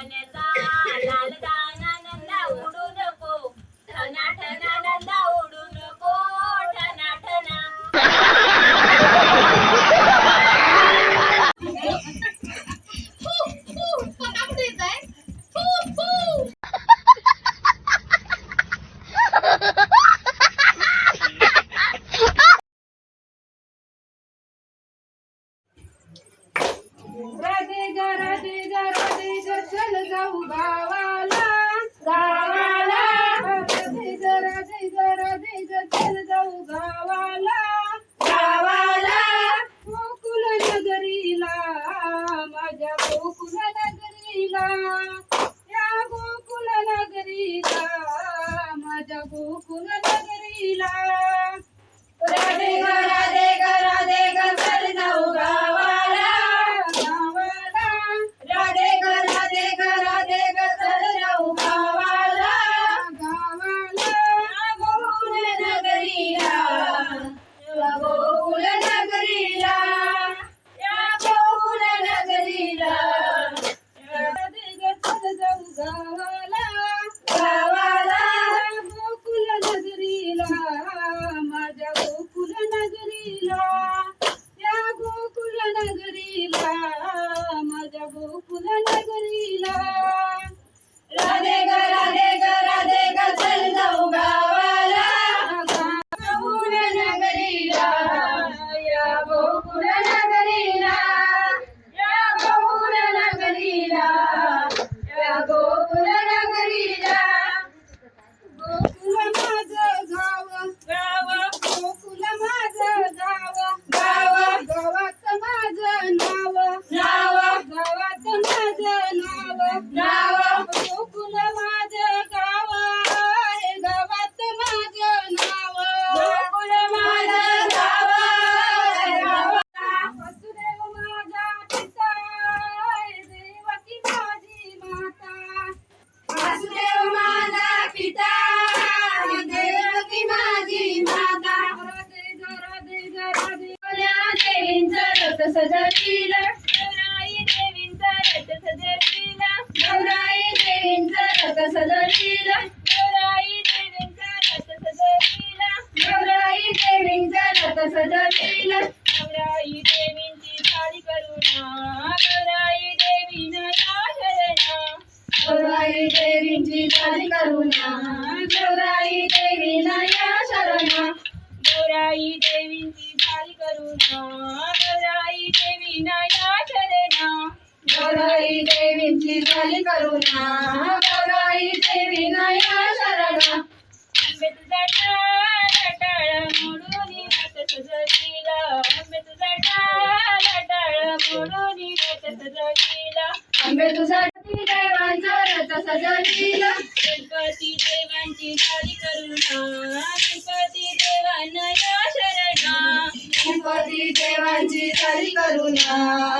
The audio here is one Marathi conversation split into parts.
Canada. ಸಲ सजविला गौराई देवींचा रथ सजविला गौराई देवींचा रथ सजविला गौराई देवींची सारी करुणा गौराई देवीनं साधरणा गौराई देवींची सारी करुणा गौराई देवीनं या शरणा गौराई देवींची सारी करुणा गौराई देवीनं या शरणा. गौराई देवींची झाली करुणा गौराई देवी नया शरणा. आंबे तुझा टाळा टाळा सजविला आंबे तुझा टाळा टाळा मोडून रथ सजविला. गणपती देवांची झाली करुणा गणपती देवांना या शरणा. गणपती देवांची झाली करुणा.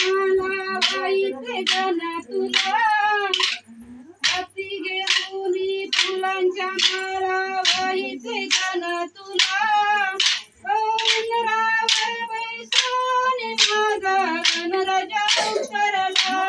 मला गणा तुला हाती घेऊनी फुलांच्या मला वाईचे गणा तुला माझा गणराजा करला